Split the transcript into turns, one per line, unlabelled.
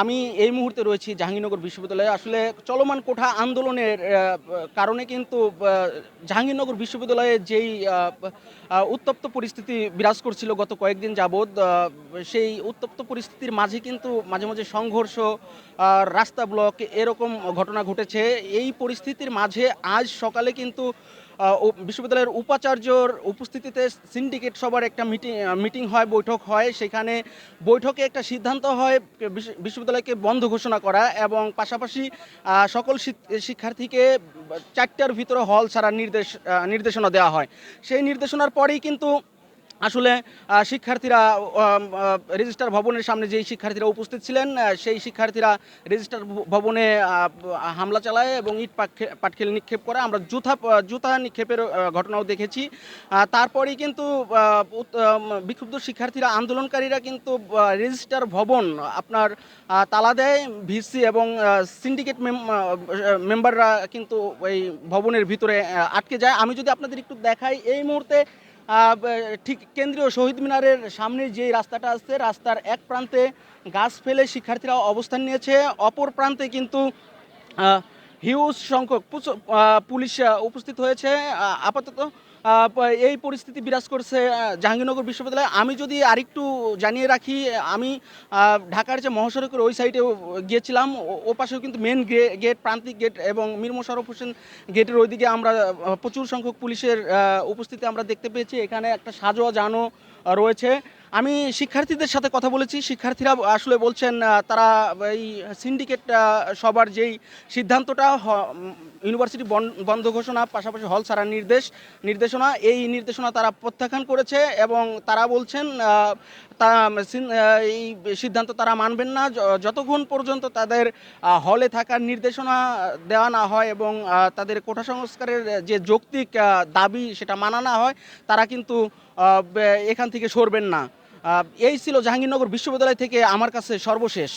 আমি এই মুহূর্তে রয়েছি জাহাঙ্গীরনগর বিশ্ববিদ্যালয়ে। আসলে চলমান কোঠা আন্দোলনের কারণে কিন্তু জাহাঙ্গীরনগর বিশ্ববিদ্যালয়ে যেই উত্তপ্ত পরিস্থিতি বিরাজ করছিল গত কয়েকদিন যাবৎ সেই উত্তপ্ত পরিস্থিতির মাঝে কিন্তু মাঝে মাঝে সংঘর্ষ রাস্তা ব্লক এরকম ঘটনা ঘটেছে। এই পরিস্থিতির মাঝে আজ সকালে কিন্তু বিশ্ববিদ্যালয়ের উপাচার্যর উপস্থিতিতে সিন্ডিকেট সবার একটা মিটিং মিটিং হয়, বৈঠক হয়। সেখানে বৈঠকে একটা সিদ্ধান্ত হয় বিশ্ব- বিশ্ববিদ্যালয়কে বন্ধ ঘোষণা করা এবং পাশাপাশি সকল শিক্ষার্থীকে চারটার ভিতরে হল ছাড়ার নির্দেশ নির্দেশনা দেওয়া হয়। সেই নির্দেশনার পরেই কিন্তু আসলে শিক্ষার্থীরা রেজিস্টার ভবনের সামনে যেই শিক্ষার্থীরা উপস্থিত ছিলেন সেই শিক্ষার্থীরা রেজিস্টার ভবনে হামলা চালায় এবং ইট পাটখে- পাটকেল নিক্ষেপ করে। আমরা জুথা জুতা নিক্ষেপের ঘটনাও দেখেছি। তারপরেই কিন্তু বিক্ষুব্ধ শিক্ষার্থীরা, আন্দোলনকারীরা কিন্তু রেজিস্টার ভবন আপনার তালা দেয়। ভিসি এবং সিন্ডিকেট মেম্বাররা কিন্তু এই ভবনের ভিতরে আটকে যায়। আমি যদি আপনাদের একটু দেখাই, এই মুহূর্তে ঠিক কেন্দ্রীয় শহীদ মিনারের সামনে যে রাস্তাটা আছে, রাস্তার এক প্রান্তে গাছ ফেলে শিক্ষার্থীরা অবস্থান নিয়েছে। অপর প্রান্তে কিন্তু হিউজ সংখ্যক পুলিশ উপস্থিত হয়েছে। আপাতত এই পরিস্থিতি বিরাজ করছে জাহাঙ্গীরনগর বিশ্ববিদ্যালয়ে। আমি যদি আরেকটু জানিয়ে রাখি, আমি ঢাকার যে মহাসড়কের ওই সাইডেও গিয়েছিলাম, ও পাশেও কিন্তু মেন গেট প্রান্তিক গেট এবং মীর মোশারফ হোসেন গেটের ওইদিকে আমরা প্রচুর সংখ্যক পুলিশের উপস্থিতি আমরা দেখতে পেয়েছি। এখানে একটা সাজোয়া জানো রয়েছে। আমি শিক্ষার্থীদের সাথে কথা বলেছি। শিক্ষার্থীরা আসলে বলছেন তারা এই সিন্ডিকেট সবার যেই সিদ্ধান্তটা ইউনিভার্সিটি বন- বন্ধ ঘোষণা, পাশাপাশি হল ছাড়ার নির্দেশ, নির্দেশনা, এই নির্দেশনা তারা প্রত্যাখ্যান করেছে এবং তারা বলছেন এই সিদ্ধান্ত তারা মানবেন না। যতক্ষণ পর্যন্ত তাদের হলে থাকার নির্দেশনা দেওয়া না হয় এবং তাদের কোঠা সংস্কারের যে যৌক্তিক দাবি সেটা মানা না হয়, তারা কিন্তু এখান থেকে সরবেন না। এই ছিল জাহাঙ্গীরনগর বিশ্ববিদ্যালয় থেকে আমার কাছে সর্বশেষ।